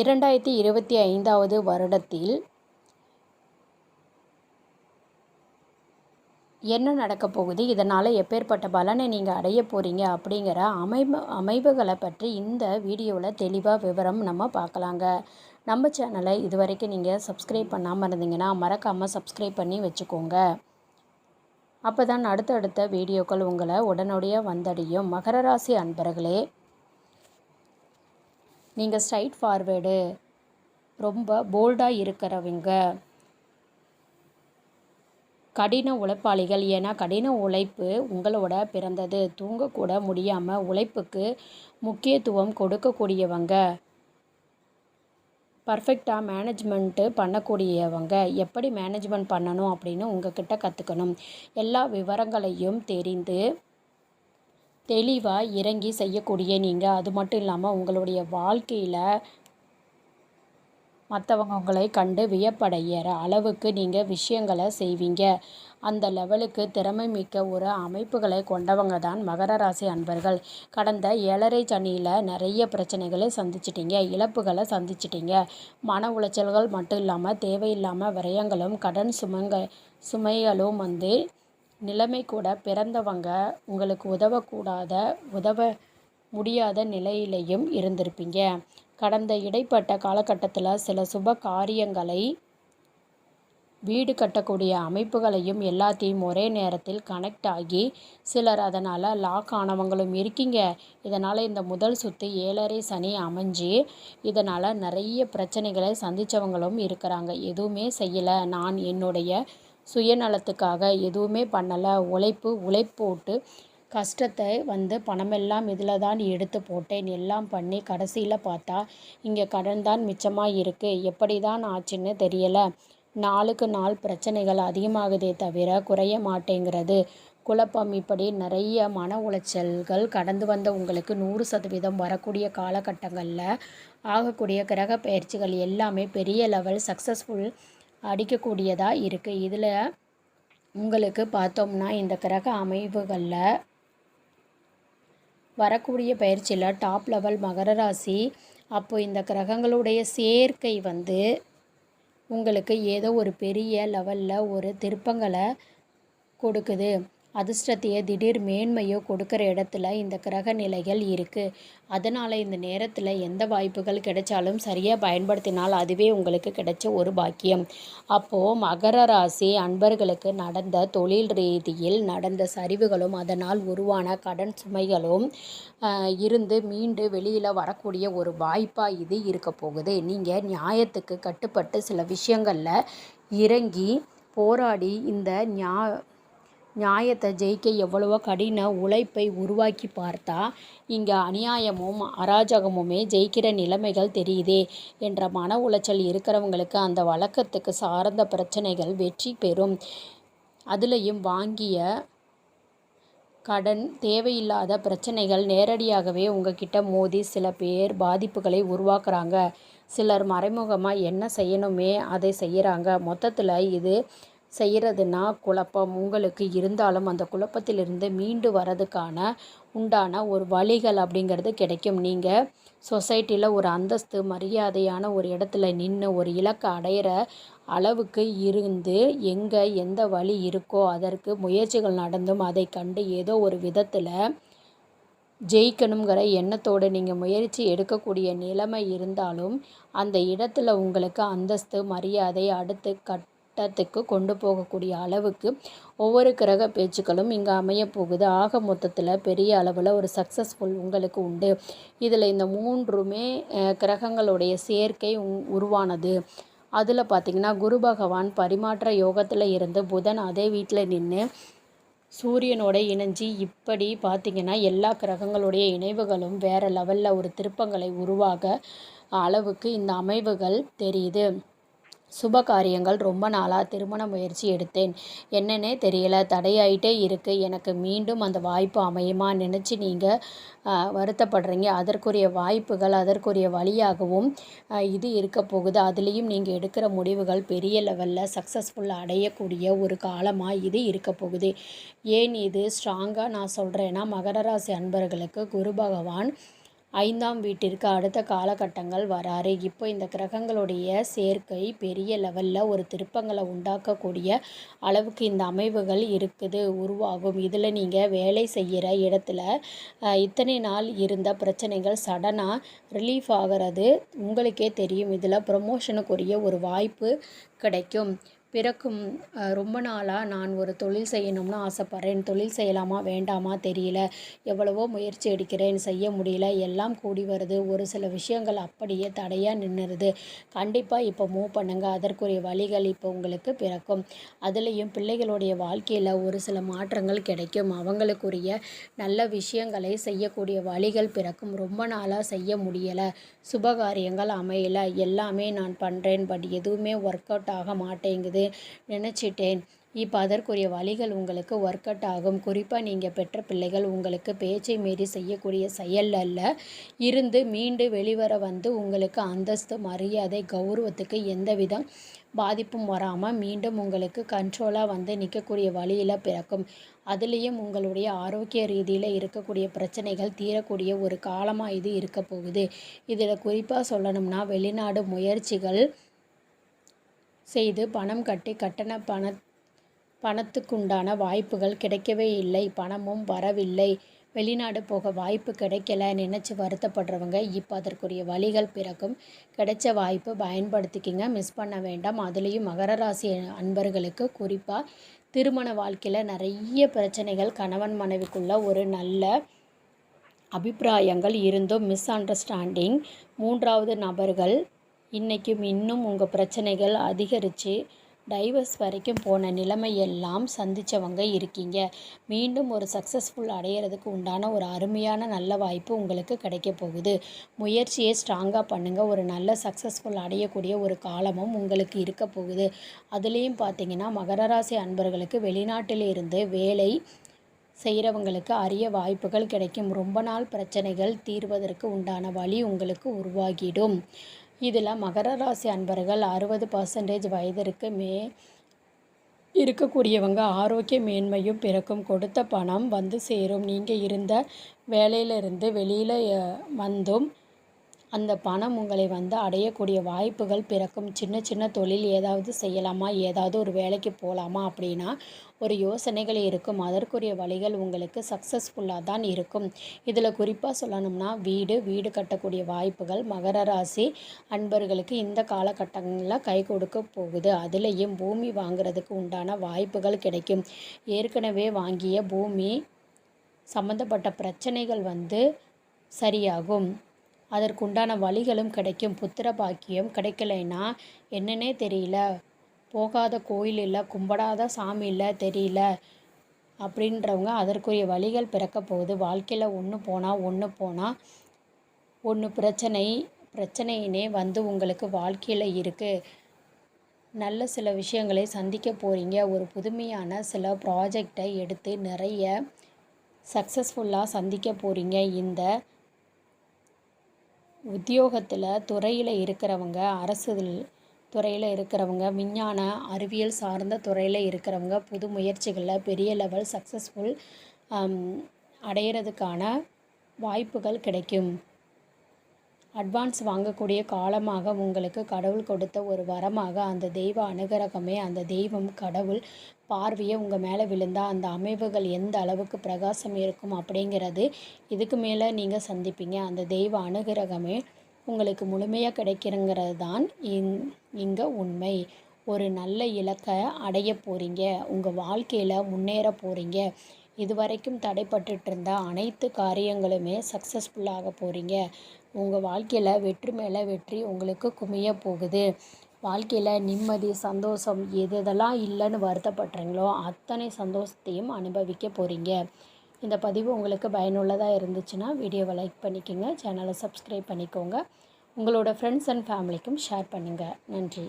இரண்டாயிரத்தி இருபத்தி ஐந்தாவது வருடத்தில் என்ன நடக்க போகுது? இதனால் எப்பேற்பட்ட பலனை நீங்கள் அடைய போகிறீங்க அப்படிங்கிற அமைப்பு அமைப்புகளை பற்றி இந்த வீடியோவில் தெளிவாக விவரம் நம்ம பார்க்கலாங்க. நம்ம சேனலை இது வரைக்கும் நீங்கள் சப்ஸ்கிரைப் பண்ணாமல் இருந்தீங்கன்னா மறக்காமல் சப்ஸ்கிரைப் பண்ணி வச்சுக்கோங்க. அப்போ தான் அடுத்தடுத்த வீடியோக்கள் உங்களை உடனடியாக வந்தடையும். மகர ராசி அன்பர்களே நீங்கள் ஸ்ட்ரைட் ஃபார்வேர்டு ரொம்ப போல்டாக இருக்கிறவங்க. கடின உழைப்பாளிகள் ஏன்னா கடின உழைப்பு உங்களோட பிறந்தது. தூங்கக்கூட முடியாமல் உழைப்புக்கு முக்கியத்துவம் கொடுக்கக்கூடியவங்க. பர்ஃபெக்டாக மேனேஜ்மெண்ட்டு பண்ணக்கூடியவங்க. எப்படி மேனேஜ்மெண்ட் பண்ணணும் அப்படின்னு உங்ககிட்ட கற்றுக்கணும் எல்லா விவரங்களையும் தெரிந்து தெளிவாக இறங்கி செய்யக்கூடிய நீங்கள் அது மட்டும் இல்லாமல் உங்களுடைய வாழ்க்கையில் மற்றவங்க உங்களை கண்டு வியப்படைகிற அளவுக்கு நீங்கள் விஷயங்களை செய்வீங்க. அந்த லெவலுக்கு திறமை மிக்க ஒரு அமைப்புகளை கொண்டவங்க தான் மகர ராசி அன்பர்கள். கடந்த ஏழரை சனியில் நிறைய பிரச்சனைகளை சந்திச்சிட்டிங்க. இழப்புகளை சந்திச்சிட்டிங்க. மன உளைச்சல்கள் மட்டும் இல்லாமல் தேவையில்லாமல் விரயங்களும் கடன் சுமங்க சுமைகளும் வந்து நிலைமை கூட பிறந்தவங்க உங்களுக்கு உதவக்கூடாத உதவ முடியாத நிலையிலையும் இருந்திருப்பீங்க. கடந்த இடைப்பட்ட காலகட்டத்தில் சில சுப காரியங்களை வீடு கட்டக்கூடிய அமைப்புகளையும் எல்லாத்தையும் ஒரே நேரத்தில் கனெக்ட் ஆகி சிலர் அதனால் லாக் ஆனவங்களும் இருக்கீங்க. இதனால் இந்த முதல் சுற்று ஏழரை சனி அமைஞ்சு இதனால் நிறைய பிரச்சனைகளை சந்தித்தவங்களும் இருக்கிறாங்க. எதுவுமே செய்யலை. நான் என்னுடைய சுயநலத்துக்காக எதுவுமே பண்ணலை. உழைப்பு உழைப்போட்டு கஷ்டத்தை வந்து பணமெல்லாம் இதில் தான் எடுத்து போட்டேன். எல்லாம் பண்ணி கடைசியில் பார்த்தா இங்கே கடன் தான் மிச்சமாக இருக்குது எப்படி தான் ஆச்சுன்னு தெரியலை. நாளுக்கு நாள் பிரச்சனைகள் அதிகமாகுதே தவிர குறைய மாட்டேங்கிறது. குழப்பம் இப்படி நிறைய மன உளைச்சல்கள் கடந்து வந்த உங்களுக்கு நூறு சதவீதம் வரக்கூடிய காலகட்டங்களில் ஆகக்கூடிய கிரக பயிற்சிகள் எல்லாமே பெரிய லெவல் சக்ஸஸ்ஃபுல் அடிக்கக்கூடியதாக இருக்குது இதில் உங்களுக்கு பார்த்தோம்னா இந்த கிரக அமைவுகளில் வரக்கூடிய பயிற்சியில் டாப் லெவல் மகர ராசி அப்போ இந்த கிரகங்களுடைய சேர்க்கை வந்து உங்களுக்கு ஏதோ ஒரு பெரிய லெவலில் ஒரு திருப்பங்களை கொடுக்குது. அதிர்ஷ்டத்தையோ திடீர் மேன்மையோ கொடுக்குற இடத்துல இந்த கிரக நிலைகள் இருக்குது அதனால் இந்த நேரத்தில் எந்த வாய்ப்புகள் கிடைச்சாலும் சரியாக பயன்படுத்தினால் அதுவே உங்களுக்கு கிடைச்ச ஒரு பாக்கியம். அப்போது மகர ராசி அன்பர்களுக்கு நடந்த தொழில் ரீதியில் நடந்த சரிவுகளும் அதனால் உருவான கடன் சுமைகளும் இருந்து மீண்டு வெளியில் வரக்கூடிய ஒரு வாய்ப்பாக இது இருக்க போகுது. நீங்கள் நியாயத்துக்கு கட்டுப்பட்டு சில விஷயங்களில் இறங்கி போராடி இந்த ஞா நியாயத்தை ஜெயிக்க எவ்வளவோ கடின உழைப்பை உருவாக்கி பார்த்தா இங்கே அநியாயமும் அராஜகமுமே ஜெயிக்கிற நிலைமைகள் தெரியுதே என்ற மன உளைச்சல் இருக்கிறவங்களுக்கு அந்த வழக்கத்துக்கு சார்ந்த பிரச்சனைகள் வெற்றி பெறும். அதுலேயும் வாங்கிய கடன் தேவையில்லாத பிரச்சனைகள் நேரடியாகவே உங்ககிட்ட மோதி சில பேர் பாதிப்புகளை உருவாக்குறாங்க. சிலர் மறைமுகமாக என்ன செய்யணுமே அதை செய்கிறாங்க மொத்தத்தில் இது செய்கிறதுனா குழப்பம். உங்களுக்கு இருந்தாலும் அந்த குழப்பத்திலிருந்து மீண்டு வரதுக்கான உண்டான ஒரு வழிகள் அப்படிங்கிறது கிடைக்கும். நீங்கள் சொசைட்டியில் ஒரு அந்தஸ்து மரியாதையான ஒரு இடத்துல நின்று ஒரு இலக்கை அடையிற அளவுக்கு இருந்து எங்கே எந்த வழி இருக்கோ அதற்கு முயற்சிகள் நடந்தும் அதை கண்டு ஏதோ ஒரு விதத்தில் ஜெயிக்கணுங்கிற எண்ணத்தோடு நீங்கள் முயற்சி எடுக்கக்கூடிய நிலைமை இருந்தாலும் அந்த இடத்துல உங்களுக்கு அந்தஸ்து மரியாதை அடுத்து கட் கட்டத்துக்கு கொண்டு போகக்கூடிய அளவுக்கு ஒவ்வொரு கிரக பேச்சுக்களும் இங்கே அமைய போகுது. ஆக மொத்தத்தில் பெரிய அளவில் ஒரு சக்ஸஸ்ஃபுல் உங்களுக்கு உண்டு. இதில் இந்த மூன்றுமே கிரகங்களுடைய சேர்க்கை உருவானது. அதில் பார்த்திங்கன்னா குரு பகவான் பரிமாற்ற யோகத்தில் இருந்து புதன் அதே வீட்டில் நின்று சூரியனோட இணைஞ்சி இப்படி பார்த்திங்கன்னா எல்லா கிரகங்களுடைய இணைவுகளும் வேறு லெவலில் ஒரு திருப்பங்களை உருவாக அளவுக்கு இந்த அமைவுகள் தெரியுது. சுப காரியங்கள் ரொம்ப நாளாக திருமண முயற்சி எடுத்தேன். என்னன்னே தெரியல. தடையாயிட்டே இருக்குது எனக்கு மீண்டும் அந்த வாய்ப்பு அமையுமா நினச்சி நீங்கள் வருத்தப்படுறீங்க. அதற்குரிய வாய்ப்புகள் அதற்குரிய வழியாகவும் இது இருக்க போகுது. அதுலேயும் நீங்கள் எடுக்கிற முடிவுகள் பெரிய லெவலில் சக்ஸஸ்ஃபுல் அடையக்கூடிய ஒரு காலமாக இது இருக்க போகுது. ஏன் இது ஸ்ட்ராங்காக நான் சொல்கிறேன்னா மகர ராசி அன்பர்களுக்கு குரு பகவான் ஐந்தாம் வீட்டிற்கு அடுத்த காலகட்டங்கள் வராரு இப்போ இந்த கிரகங்களுடைய சேர்க்கை பெரிய லெவலில் ஒரு திருப்பங்களை உண்டாக்கக்கூடிய அளவுக்கு இந்த அமைவுகள் இருக்குது உருவாகும். இதில் நீங்கள் வேலை செய்கிற இடத்துல இத்தனை நாள் இருந்த பிரச்சனைகள் சடனாக ரிலீஃப் ஆகிறது உங்களுக்கே தெரியும். இதில் ப்ரொமோஷனுக்குரிய ஒரு வாய்ப்பு கிடைக்கும். பிறக்கும் ரொம்ப நாளாக நான் ஒரு தொழில் செய்யணும்னு ஆசைப்பட்றேன். தொழில் செய்யலாமா வேண்டாமா தெரியல. எவ்வளவோ முயற்சி எடுக்கிறேன் செய்ய முடியல. எல்லாம் கூடி வருது. ஒரு சில விஷயங்கள் அப்படியே தடையாக நின்றுருது கண்டிப்பாக இப்போ மூவ் பண்ணுங்கள் அதற்குரிய வழிகள் இப்போ உங்களுக்கு பிறக்கும். அதுலேயும் பிள்ளைகளுடைய வாழ்க்கையில் ஒரு சில மாற்றங்கள் கிடைக்கும். அவங்களுக்குரிய நல்ல விஷயங்களை செய்யக்கூடிய வழிகள் பிறக்கும். ரொம்ப நாளாக செய்ய முடியலை. சுபகாரியங்கள் அமையலை. எல்லாமே நான் பண்ணுறேன் பட் எதுவுமே ஒர்க் அவுட் ஆக மாட்டேங்குது. நினச்சிட்டேன். இப்போ அதற்குரிய வழிகள் உங்களுக்கு ஒர்க் அவுட் ஆகும். குறிப்பாக நீங்கள் பெற்ற பிள்ளைகள் உங்களுக்கு பேச்சை மீறி செய்யக்கூடிய செயல் அல்ல. இருந்து மீண்டு வெளிவர வந்து உங்களுக்கு அந்தஸ்து மரியாதை கௌரவத்துக்கு எந்த விதம் பாதிப்பும் வராமல் மீண்டும் உங்களுக்கு கண்ட்ரோலாக வந்து நிற்கக்கூடிய வழியில் பிறக்கும். அதுலேயும் உங்களுடைய ஆரோக்கிய ரீதியில் இருக்கக்கூடிய பிரச்சனைகள் தீரக்கூடிய ஒரு காலமாக இது இருக்க போகுது. இதில் குறிப்பாக சொல்லணும்னா வெளிநாடு முயற்சிகள் செய்து பணம் கட்டி கட்டண பண பணத்துக்குண்டான வாய்ப்புகள் கிடைக்கவே இல்லை. பணமும் வரவில்லை. வெளிநாடு போக வாய்ப்பு கிடைக்கல நினச்சி வருத்தப்படுறவங்க இப்போ அதற்குரிய வழிகள் பிறக்கும். கிடைச்ச வாய்ப்பு பயன்படுத்திக்கிங்க. மிஸ் பண்ண வேண்டாம். அதுலேயும் மகர ராசி அன்பர்களுக்கு குறிப்பாக திருமண வாழ்க்கையில் நிறைய பிரச்சனைகள் கணவன் மனைவிக்குள்ள ஒரு நல்ல அபிப்பிராயங்கள் இருந்தும் மிஸ் அண்டர்ஸ்டாண்டிங் மூன்றாவது நபர்கள் இன்றைக்கும் இன்னும் உங்கள் பிரச்சனைகள் அதிகரித்து டைவர்ஸ் வரைக்கும் போன நிலைமையெல்லாம் சந்தித்தவங்க இருக்கீங்க. மீண்டும் ஒரு சக்ஸஸ்ஃபுல் அடையிறதுக்கு உண்டான ஒரு அருமையான நல்ல வாய்ப்பு உங்களுக்கு கிடைக்க போகுது. முயற்சியை ஸ்ட்ராங்காக பண்ணுங்கள் ஒரு நல்ல சக்ஸஸ்ஃபுல் அடையக்கூடிய ஒரு காலமும் உங்களுக்கு இருக்க போகுது. அதுலேயும் பார்த்தீங்கன்னா மகர ராசி அன்பர்களுக்கு வெளிநாட்டில் இருந்து வேலை செய்கிறவங்களுக்கு அரிய வாய்ப்புகள் கிடைக்கும். ரொம்ப நாள் பிரச்சனைகள் தீர்வதற்கு உண்டான வழி உங்களுக்கு உருவாகிடும். இதில் மகர ராசி அன்பர்கள் அறுபது பர்சன்டேஜ் வயதிற்கு மே இருக்கக்கூடியவங்க ஆரோக்கிய மேன்மையும் பிறக்கும். கொடுத்த பணம் வந்து சேரும். நீங்கள் இருந்த வேலையிலிருந்து வெளியில் வந்தும் அந்த பணம் உங்களை வந்து அடையக்கூடிய வாய்ப்புகள் பிறக்கும். சின்ன சின்ன தொழில் ஏதாவது செய்யலாமா? ஏதாவது ஒரு வேலைக்கு போகலாமா அப்படின்னா ஒரு யோசனைகள் இருக்கும். அதற்குரிய வழிகள் உங்களுக்கு சக்ஸஸ்ஃபுல்லாக தான் இருக்கும். இதில் குறிப்பாக சொல்லணும்னா வீடு வீடு கட்டக்கூடிய வாய்ப்புகள் மகர ராசி அன்பர்களுக்கு இந்த காலகட்டங்களில் கை கொடுக்க போகுது. அதுலேயும் பூமி வாங்குறதுக்கு உண்டான வாய்ப்புகள் கிடைக்கும். ஏற்கனவே வாங்கிய பூமி சம்மந்தப்பட்ட பிரச்சனைகள் வந்து சரியாகும். அதற்குண்டான வழிகளும் கிடைக்கும் புத்திர பாக்கியம் கிடைக்கலைன்னா என்னன்னே தெரியல. போகாத கோயில் இல்லை கும்பிடாத சாமி இல்லை தெரியல. அப்படின்றவங்க அதற்குரிய வழிகள் பிறக்க போகுது. வாழ்க்கையில் ஒன்று போனால் ஒன்று போனால் ஒன்று பிரச்சனை பிரச்சனையினே வந்து உங்களுக்கு வாழ்க்கையில் இருக்குது நல்ல சில விஷயங்களை சந்திக்க போகிறீங்க ஒரு புதுமையான சில ப்ராஜெக்டை எடுத்து நிறைய சக்ஸஸ்ஃபுல்லாக சந்திக்க போகிறீங்க இந்த உத்தியோகத்தில் துறையில் இருக்கிறவங்க அரசு துறையில் இருக்கிறவங்க விஞ்ஞான அறிவியல் சார்ந்த துறையில் இருக்கிறவங்க புது முயற்சிகளில் பெரிய லெவல் சக்ஸஸ்ஃபுல் அடையிறதுக்கான வாய்ப்புகள் கிடைக்கும். அட்வான்ஸ் வாங்கக்கூடிய காலமாக உங்களுக்கு கடவுள் கொடுத்த ஒரு வரமாக அந்த தெய்வ அனுகிரகமே அந்த தெய்வம் கடவுள் பார்வையை உங்கள் மேலே விழுந்தால் அந்த அமைவுகள் எந்த அளவுக்கு பிரகாசம் இருக்கும் அப்படிங்கிறது இதுக்கு மேலே நீங்கள் சந்திப்பீங்க. அந்த தெய்வ அனுகிரகமே உங்களுக்கு முழுமையாக கிடைக்கிறங்கிறது தான் இங் இங்கே உண்மை. ஒரு நல்ல இலக்கை அடைய போகிறீங்க உங்கள் வாழ்க்கையில் முன்னேற போகிறீங்க இதுவரைக்கும் தடைப்பட்டு இருந்த அனைத்து காரியங்களுமே சக்ஸஸ்ஃபுல்லாக போகிறீங்க உங்கள் வாழ்க்கையில் வெற்றி மேலே வெற்றி உங்களுக்கு குமிய போகுது. வாழ்க்கையில் நிம்மதி சந்தோஷம் எது எதெல்லாம் இல்லைன்னு வருத்தப்படுறீங்களோ அத்தனை சந்தோஷத்தையும் அனுபவிக்க போகிறீங்க இந்த பதிவு உங்களுக்கு பயனுள்ளதாக இருந்துச்சுன்னா வீடியோவை லைக் பண்ணிக்கோங்க. சேனலை சப்ஸ்கிரைப் பண்ணிக்கோங்க. உங்களோட ஃப்ரெண்ட்ஸ் அண்ட் ஃபேமிலிக்கும் ஷேர் பண்ணுங்கள் நன்றி.